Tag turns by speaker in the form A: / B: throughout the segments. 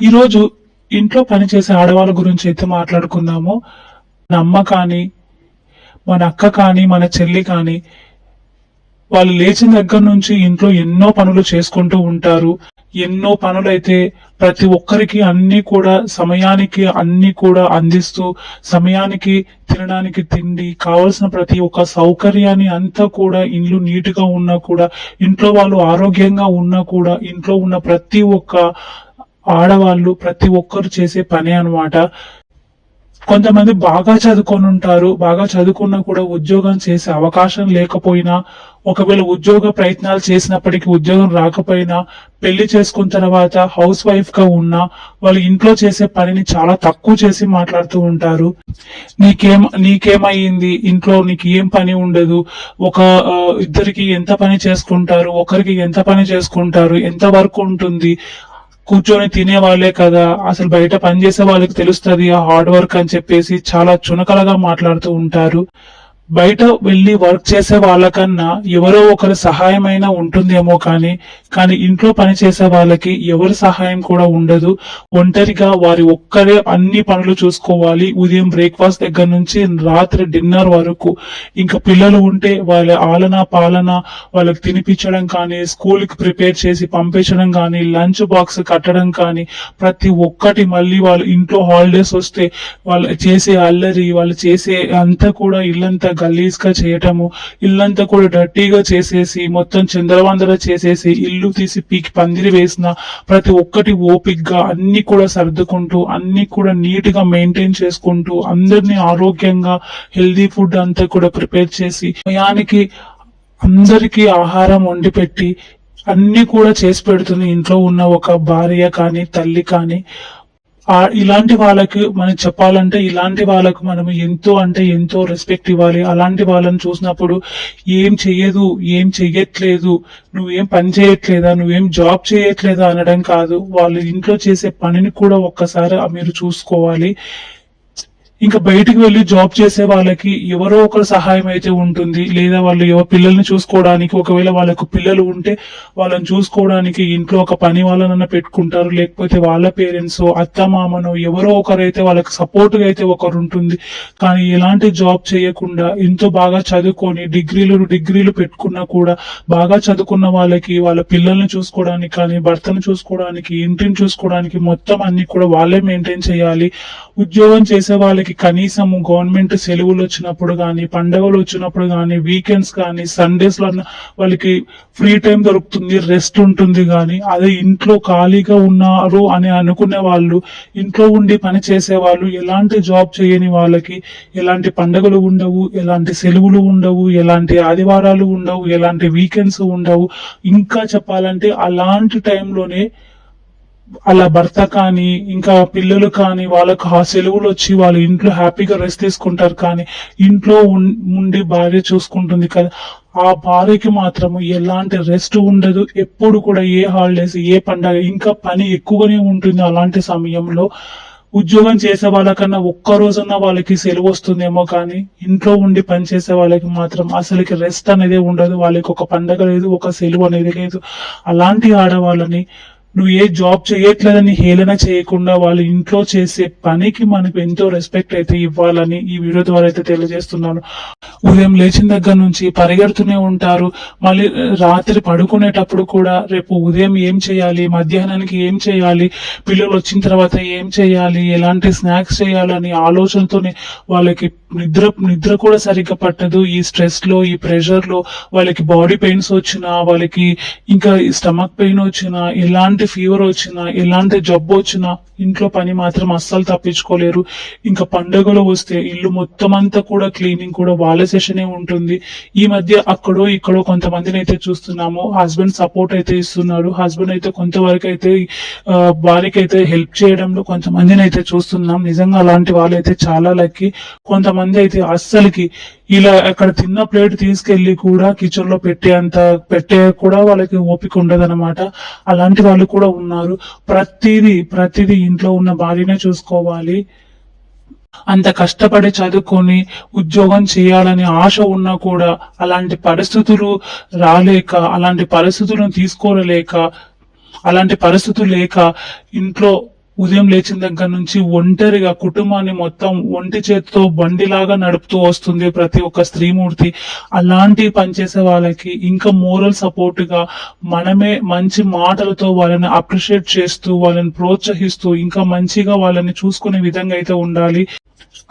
A: ఈరోజు ఇంట్లో పనిచేసే ఆడవాళ్ళ గురించి అయితే మాట్లాడుకుందాము. మన అమ్మ కానీ మన అక్క కానీ మన చెల్లి కానీ వాళ్ళు లేచిన దగ్గర నుంచి ఇంట్లో ఎన్నో పనులు చేసుకుంటూ ఉంటారు. ఎన్నో పనులైతే ప్రతి ఒక్కరికి అన్ని కూడా సమయానికి అన్ని కూడా అందిస్తూ సమయానికి తినడానికి తిండి కావలసిన ప్రతి ఒక్క సౌకర్యాన్ని అంతా కూడా ఇండ్లు నీట్గా ఉన్నా కూడా ఇంట్లో వాళ్ళు ఆరోగ్యంగా ఉన్నా కూడా ఇంట్లో ఉన్న ప్రతి ఒక్క ఆడవాళ్ళు ప్రతి ఒక్కరు చేసే పని అన్నమాట. కొంతమంది బాగా చదువుకొని ఉంటారు బాగా చదువుకున్నా కూడా ఉద్యోగం చేసే అవకాశం లేకపోయినా ఒకవేళ ఉద్యోగ ప్రయత్నాలు చేసినప్పటికీ ఉద్యోగం రాకపోయినా పెళ్ళి చేసుకున్న తర్వాత హౌస్ వైఫ్గా ఉన్నా వాళ్ళు ఇంట్లో చేసే పనిని చాలా తక్కువ చేసి మాట్లాడుతూ ఉంటారు. నీకేం నీకేమైంది? ఇంట్లో నీకు ఏం పని ఉండదు? ఒక ఇద్దరికి ఎంత పని చేసుకుంటారు? ఒకరికి ఎంత పని చేసుకుంటారు? ఎంత వర్క్ ఉంటుంది? కూర్చొని తినే వాళ్ళే కదా. అసలు బయట పని చేసే వాళ్ళకి తెలుస్తుంది ఆ హార్డ్ వర్క్ అని చెప్పేసి చాలా చునకలగా మాట్లాడుతూ ఉంటారు. బయట వెళ్ళి వర్క్ చేసే వాళ్ళకన్నా ఎవరో ఒకరి సహాయమైనా ఉంటుందేమో కానీ కానీ ఇంట్లో పని చేసే వాళ్ళకి ఎవరి సహాయం కూడా ఉండదు. ఒంటరిగా వారి ఒక్కరే అన్ని పనులు చూసుకోవాలి. ఉదయం బ్రేక్ఫాస్ట్ దగ్గర నుంచి రాత్రి డిన్నర్ వరకు. ఇంకా పిల్లలు ఉంటే వాళ్ళ ఆలన పాలన వాళ్ళకి తినిపించడం కానీ స్కూల్కి ప్రిపేర్ చేసి పంపించడం కానీ లంచ్ బాక్స్ కట్టడం కానీ ప్రతి ఒక్కటి మళ్ళీ వాళ్ళు ఇంట్లో హాలిడేస్ వస్తే వాళ్ళు చేసే అల్లరి వాళ్ళు చేసే అంతా కూడా ఇల్లంతా గలీజ్గా చేయటము ఇల్లంతా కూడా డర్టీగా చేసేసి మొత్తం చందరవందర చేసేసి ఇల్లు తీసి పీకి పందిరి వేసిన ప్రతి ఒక్కటి ఓపిక్గా అన్ని కూడా సర్దుకుంటూ అన్ని కూడా నీట్గా మెయింటైన్ చేసుకుంటూ అందరినీ ఆరోగ్యంగా హెల్దీ ఫుడ్ అంతా కూడా ప్రిపేర్ చేసి సమయానికి అందరికీ ఆహారం వండి పెట్టి అన్ని కూడా చేసి పెడుతుంది ఇంట్లో ఉన్న ఒక భార్య కానీ తల్లి కానీ. ఇలాంటి వాళ్ళకి మనం చెప్పాలంటే ఇలాంటి వాళ్ళకు మనం ఎంతో అంటే ఎంతో రెస్పెక్ట్ ఇవ్వాలి. అలాంటి వాళ్ళని చూసినప్పుడు ఏం చెయ్యదు ఏం చెయ్యట్లేదు నువ్వేం పని చేయట్లేదా నువ్వేం జాబ్ చేయట్లేదా అనడం కాదు. వాళ్ళు ఇంట్లో చేసే పనిని కూడా ఒక్కసారి మీరు చూసుకోవాలి. ఇంకా బయటికి వెళ్ళి జాబ్ చేసే వాళ్ళకి ఎవరో ఒకరు సహాయం అయితే ఉంటుంది. లేదా వాళ్ళు ఎవరు పిల్లల్ని చూసుకోవడానికి ఒకవేళ వాళ్ళకు పిల్లలు ఉంటే వాళ్ళని చూసుకోవడానికి ఇంట్లో ఒక పని వాళ్ళనన్నా పెట్టుకుంటారు. లేకపోతే వాళ్ళ పేరెంట్స్ అత్త మామనో ఎవరో ఒకరైతే వాళ్ళకి సపోర్ట్గా అయితే ఒకరు ఉంటుంది కానీ ఎలాంటి జాబ్ చేయకుండా ఎంతో బాగా చదువుకొని డిగ్రీలు డిగ్రీలు పెట్టుకున్నా కూడా బాగా చదువుకున్న వాళ్ళకి వాళ్ళ పిల్లల్ని చూసుకోవడానికి కానీ భర్తను చూసుకోవడానికి ఇంటిని చూసుకోవడానికి మొత్తం అన్ని కూడా వాళ్ళే మెయింటైన్ చేయాలి. ఉద్యోగం చేసే వాళ్ళకి కనీసం గవర్నమెంట్ సెలవులు వచ్చినప్పుడు కానీ పండగలు వచ్చినప్పుడు కానీ వీకెండ్స్ కానీ సండేస్లో వాళ్ళకి ఫ్రీ టైం దొరుకుతుంది రెస్ట్ ఉంటుంది కానీ అదే ఇంట్లో ఖాళీగా ఉన్నారు అని అనుకునే వాళ్ళు ఇంట్లో ఉండి పని చేసే వాళ్ళు ఎలాంటి జాబ్ చేయని వాళ్ళకి ఎలాంటి పండగలు ఉండవు ఎలాంటి సెలవులు ఉండవు ఎలాంటి ఆదివారాలు ఉండవు ఎలాంటి వీకెండ్స్ ఉండవు. ఇంకా చెప్పాలంటే అలాంటి టైంలోనే అలా భర్త కానీ ఇంకా పిల్లలు కానీ వాళ్ళకు ఆ సెలవులు వచ్చి వాళ్ళు ఇంట్లో హ్యాపీగా రెస్ట్ తీసుకుంటారు కానీ ఇంట్లో ఉండి భార్య చూసుకుంటుంది కదా. ఆ భార్యకి మాత్రం ఎలాంటి రెస్ట్ ఉండదు. ఎప్పుడు కూడా ఏ హాలిడేస్ ఏ పండగ ఇంకా పని ఎక్కువగానే ఉంటుంది అలాంటి సమయంలో. ఉద్యోగం చేసే వాళ్ళకన్నా ఒక్క రోజన్నా వాళ్ళకి సెలవు వస్తుందేమో కానీ ఇంట్లో ఉండి పని చేసే వాళ్ళకి మాత్రం అసలుకి రెస్ట్ అనేది ఉండదు. వాళ్ళకి ఒక పండగ లేదు ఒక సెలవు అనేది లేదు. అలాంటి ఆడవాళ్ళని నువ్వు ఏ జాబ్ చేయట్లేదని హేళన చేయకుండా వాళ్ళు ఇంట్లో చేసే పనికి మనకు ఎంతో రెస్పెక్ట్ అయితే ఇవ్వాలని ఈ వీడియో ద్వారా అయితే తెలియజేస్తున్నాను. ఉదయం లేచిన దగ్గర నుంచి పరిగెడుతూనే ఉంటారు. మళ్ళీ రాత్రి పడుకునేటప్పుడు కూడా రేపు ఉదయం ఏం చేయాలి మధ్యాహ్నానికి ఏం చేయాలి పిల్లలు వచ్చిన తర్వాత ఏం చేయాలి ఎలాంటి స్నాక్స్ చేయాలని ఆలోచనతోనే వాళ్ళకి నిద్ర నిద్ర కూడా సరిగ్గా పట్టదు. ఈ స్ట్రెస్లో ఈ ప్రెషర్లో వాళ్ళకి బాడీ పెయిన్స్ వచ్చినా వాళ్ళకి ఇంకా స్టమక్ పెయిన్ వచ్చినా ఎలాంటి ఫీవర్ వచ్చినా ఎలాంటి జబ్బు వచ్చినా ఇంట్లో పని మాత్రం అస్సలు తప్పించుకోలేరు. ఇంకా పండుగలు వస్తే ఇల్లు మొత్తం అంతా కూడా క్లీనింగ్ కూడా వాళ్ళ సెషనే ఉంటుంది. ఈ మధ్య అక్కడో ఇక్కడో కొంతమందిని అయితే చూస్తున్నాము. హస్బెండ్ సపోర్ట్ అయితే ఇస్తున్నారు హస్బెండ్ అయితే కొంతవరకు అయితే భార్యకి అయితే హెల్ప్ చేయడంలో కొంతమందిని అయితే చూస్తున్నాం. నిజంగా అలాంటి వాళ్ళైతే చాలా లక్కీ కొంతమంది అయితే అస్సలకి ఇలా అక్కడ తిన్న ప్లేట్ తీసుకెళ్ళి కూడా కిచెన్లో పెట్టే అంత పెట్టే కూడా వాళ్ళకి ఓపిక ఉండదన్నమాట. అలాంటి వాళ్ళు కూడా ఉన్నారు. ప్రతిదీ ప్రతిదీ ఇంట్లో ఉన్న భార్యనే చూసుకోవాలి. అంత కష్టపడి చదువుకొని ఉద్యోగం చేయాలని ఆశ ఉన్నా కూడా అలాంటి పరిస్థితులు రాలేక అలాంటి పరిస్థితులను తీసుకోలేక అలాంటి పరిస్థితులు లేక ఇంట్లో ఉదయం లేచిన దగ్గర నుంచి ఒంటరిగా కుటుంబాన్ని మొత్తం ఒంటి చేతితో బండిలాగా నడుపుతూ వస్తుంది ప్రతి ఒక్క స్త్రీమూర్తి. అలాంటి పనిచేసే వాళ్ళకి ఇంకా మోరల్ సపోర్ట్గా మనమే మంచి మాటలతో వాళ్ళని అప్రిషియేట్ చేస్తూ వాళ్ళని ప్రోత్సహిస్తూ ఇంకా మంచిగా వాళ్ళని చూసుకునే విధంగా అయితే ఉండాలి.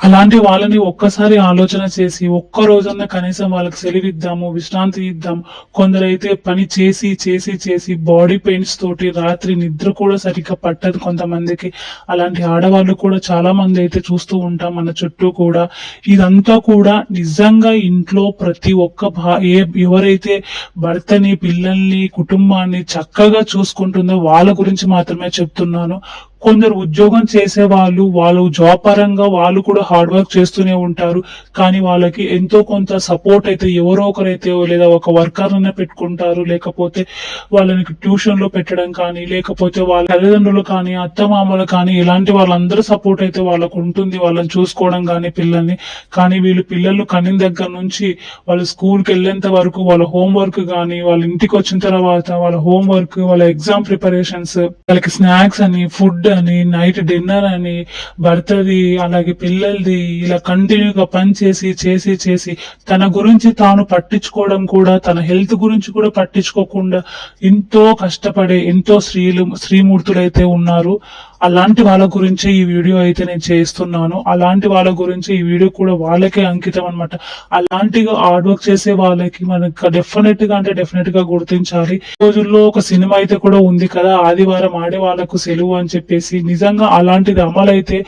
A: అలాంటి వాళ్ళని ఒక్కసారి ఆలోచన చేసి ఒక్క రోజన్నా కనీసం వాళ్ళకి సెలవిద్దాము విశ్రాంతి ఇద్దాం. కొందరైతే పని చేసి చేసి చేసి బాడీ పెయిన్స్ తోటి రాత్రి నిద్ర కూడా సరిగ్గా పట్టదు కొంతమందికి. అలాంటి ఆడవాళ్ళు కూడా చాలా మంది అయితే చూస్తూ ఉంటాం మన చుట్టూ కూడా. ఇదంతా కూడా నిజంగా ఇంట్లో ప్రతి ఒక్క భా ఏ ఎవరైతే భర్తని పిల్లల్ని కుటుంబాన్ని చక్కగా చూసుకుంటుందో వాళ్ళ గురించి మాత్రమే చెప్తున్నాను. కొందరు ఉద్యోగం చేసే వాళ్ళు వాళ్ళు జాబ్ పరంగా వాళ్ళు కూడా హార్డ్ వర్క్ చేస్తూనే ఉంటారు. కానీ వాళ్ళకి ఎంతో కొంత సపోర్ట్ అయితే ఎవరో ఒకరైతే లేదా ఒక వర్కర్ అనే పెట్టుకుంటారు. లేకపోతే వాళ్ళని ట్యూషన్లో పెట్టడం కానీ లేకపోతే వాళ్ళ తల్లిదండ్రులు కానీ అత్తమామలు కానీ ఇలాంటి వాళ్ళందరూ సపోర్ట్ అయితే వాళ్ళకు ఉంటుంది. వాళ్ళని చూసుకోవడం కానీ పిల్లల్ని. కానీ వీళ్ళు పిల్లలు కనిన దగ్గర నుంచి వాళ్ళు స్కూల్కి వెళ్ళేంత వరకు వాళ్ళ హోంవర్క్ కానీ వాళ్ళ ఇంటికి వచ్చిన తర్వాత వాళ్ళ హోంవర్క్ వాళ్ళ ఎగ్జామ్ ప్రిపరేషన్స్ వాళ్ళకి స్నాక్స్ అని ఫుడ్ అని నైట్ డిన్నర్ అని భర్తది అలాగే పిల్లలది ఇలా కంటిన్యూగా పని చేసి చేసి చేసి తన గురించి తాను పట్టించుకోవడం కూడా తన హెల్త్ గురించి కూడా పట్టించుకోకుండా ఎంతో కష్టపడే ఎంతో స్త్రీలు స్త్రీమూర్తులు అయితే ఉన్నారు. అలాంటి వాళ్ళ గురించి ఈ వీడియో అయితే నేను చేస్తున్నాను. అలాంటి వాళ్ళ గురించి ఈ వీడియో కూడా వాళ్ళకే అంకితం అనమాట అలాంటిగా హార్డ్ వర్క్ చేసే వాళ్ళకి మనకు డెఫినెట్గా అంటే డెఫినెట్గా గుర్తించాలి. ఈ రోజుల్లో ఒక సినిమా అయితే కూడా ఉంది కదా ఆదివారం ఆడే వాళ్ళకు సెలవు అని చెప్పేసి నిజంగా అలాంటిది అమలైతే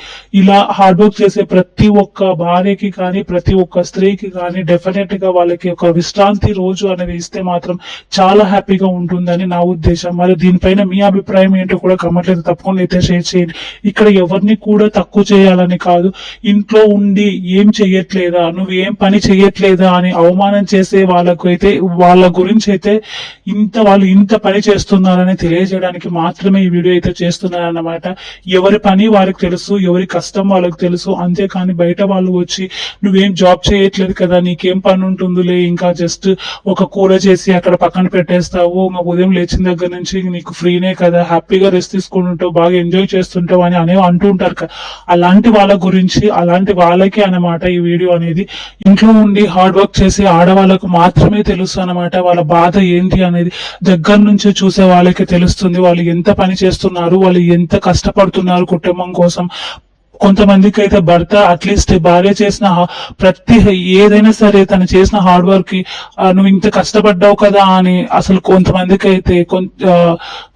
A: ఇలా హార్డ్ వర్క్ చేసే ప్రతి ఒక్క భార్యకి కానీ ప్రతి ఒక్క స్త్రీకి కానీ డెఫినెట్గా వాళ్ళకి ఒక విశ్రాంతి రోజు అనేది ఇస్తే మాత్రం చాలా హ్యాపీగా ఉంటుందని నా ఉద్దేశం. మరి దీనిపైన మీ అభిప్రాయం ఏంటో కూడా కమెంట్ అయితే తప్పకుండా అయితే చేయండి ఇక్కడ ఎవరిని కూడా తక్కువ చేయాలని కాదు. ఇంట్లో ఉండి ఏం చెయ్యట్లేదా నువ్వు ఏం పని చెయ్యట్లేదా అని అవమానం చేసే వాళ్ళకు అయితే వాళ్ళ గురించి అయితే ఇంత వాళ్ళు ఇంత పని చేస్తున్నారని తెలియజేయడానికి మాత్రమే ఈ వీడియో అయితే చేస్తున్నారన్నమాట. ఎవరి పని వారికి తెలుసు ఎవరి కష్టం వాళ్ళకి తెలుసు. అంతేకాని బయట వాళ్ళు వచ్చి నువ్వేం జాబ్ చేయట్లేదు కదా నీకేం పని ఉంటుందిలే ఇంకా జస్ట్ ఒక కూర చేసి అక్కడ పక్కన పెట్టేస్తావు. మా ఉదయం లేచిన దగ్గర నుంచి నీకు ఫ్రీనే కదా. హ్యాపీగా రెస్ట్ తీసుకుంటుంటావు బాగా ఎంజాయ్ చేస్తుంటావు అని అనే అంటూ ఉంటారు అలాంటి వాళ్ళ గురించి అలాంటి వాళ్ళకి అన్నమాట ఈ వీడియో అనేది. ఇంట్లో ఉండి హార్డ్ వర్క్ చేసే ఆడవాళ్ళకు మాత్రమే తెలుసు అన్నమాట వాళ్ళ బాధ ఏంటి అనేది. దగ్గర నుంచి చూసే వాళ్ళకి తెలుస్తుంది వాళ్ళు ఎంత పని చేస్తున్నారు వాళ్ళు ఎంత కష్టపడుతున్నారు కుటుంబం కోసం. కొంతమందికి అయితే భర్త అట్లీస్ట్ భార్య చేసిన ప్రతి ఏదైనా సరే తను చేసిన హార్డ్ వర్క్కి నువ్వు ఇంత కష్టపడ్డావు కదా అని అసలు కొంతమందికి అయితే కొంత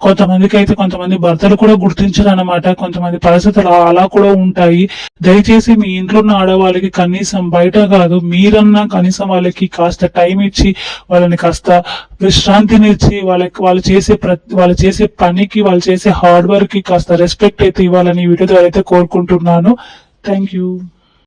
A: కొంతమందికి అయితే కొంతమంది భర్తలు కూడా గుర్తించరు అనమాట కొంతమంది పరిస్థితులు అలా కూడా ఉంటాయి. దయచేసి మీ ఇంట్లో ఉన్న ఆడవాళ్ళకి కనీసం బయట కాదు మీరన్నా కనీసం వాళ్ళకి కాస్త టైం ఇచ్చి వాళ్ళని కాస్త విశ్రాంతిని ఇచ్చి వాళ్ళకి వాళ్ళు చేసే ప్రతి వాళ్ళు చేసే పనికి వాళ్ళు చేసే హార్డ్ వర్క్కి కాస్త రెస్పెక్ట్ అయితే ఇవ్వాలని వీడియో ద్వారా అయితే కోరుకుంటున్నాను ನಾನು ಥ್ಯಾಂಕ್ ಯು